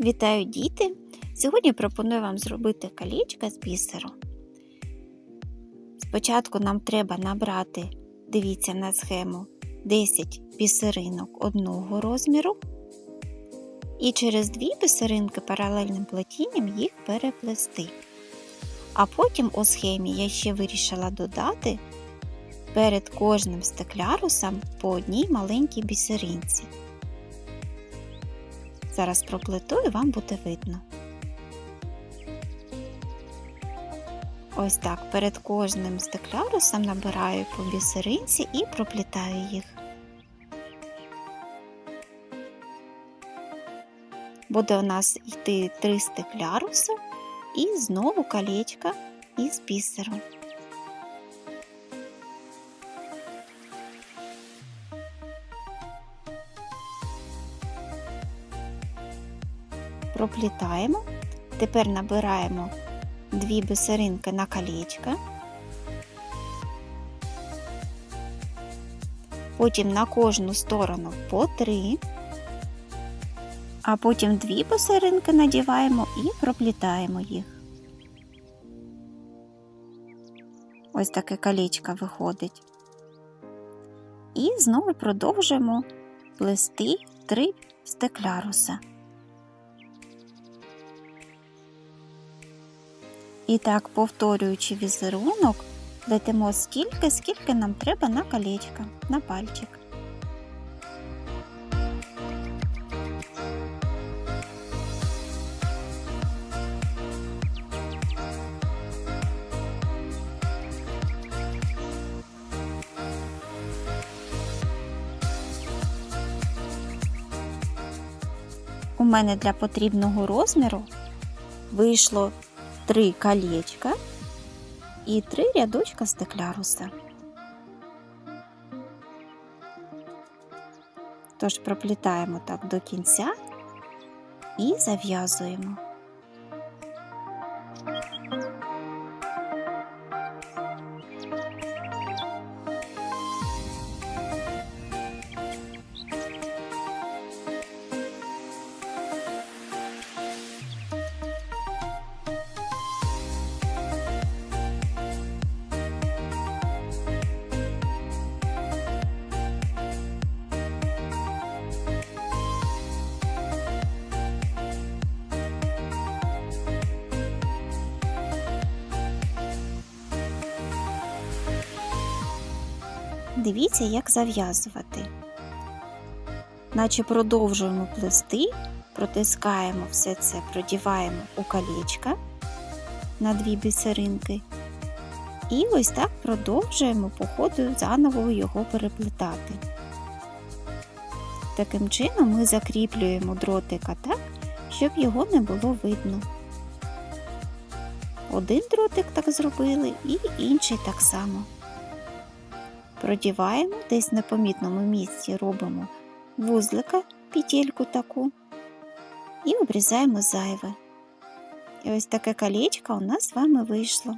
Вітаю діти! Сьогодні пропоную вам зробити колечко з бісеру. Спочатку нам треба набрати, дивіться на схему, 10 бісеринок одного розміру. І через дві бісеринки паралельним плетінням їх переплести. А потім у схемі я ще вирішила додати перед кожним стеклярусом по одній маленькій бісеринці. Зараз проплету і вам буде видно. Ось так перед кожним стеклярусом набираю по бісеринці і проплітаю їх. Буде у нас йти три стекляруси і знову колечко із бісеру. Проплітаємо. Тепер набираємо дві бисеринки на колечко. Потім на кожну сторону по три, а потім дві бисеринки надіваємо і проплітаємо їх. Ось таке колечко виходить. І знову продовжуємо плести три стекляруса. І так, повторюючи візерунок, плетемо стільки, скільки нам треба на колечко, на пальчик. У мене для потрібного розміру вийшло три колечка і три рядочка стекляруса. Тож проплітаємо так до кінця і зав'язуємо. Дивіться, як зав'язувати. Наче продовжуємо плести, протискаємо все це, продіваємо у колечка на дві бісеринки. І ось так продовжуємо по ходу заново його переплетати. Таким чином ми закріплюємо дротика так, щоб його не було видно. Один дротик так зробили і інший так само. Продіваємо десь на помітному місці робимо вузлика, петельку таку і обрізаємо зайве. І ось таке колечко у нас з вами вийшло.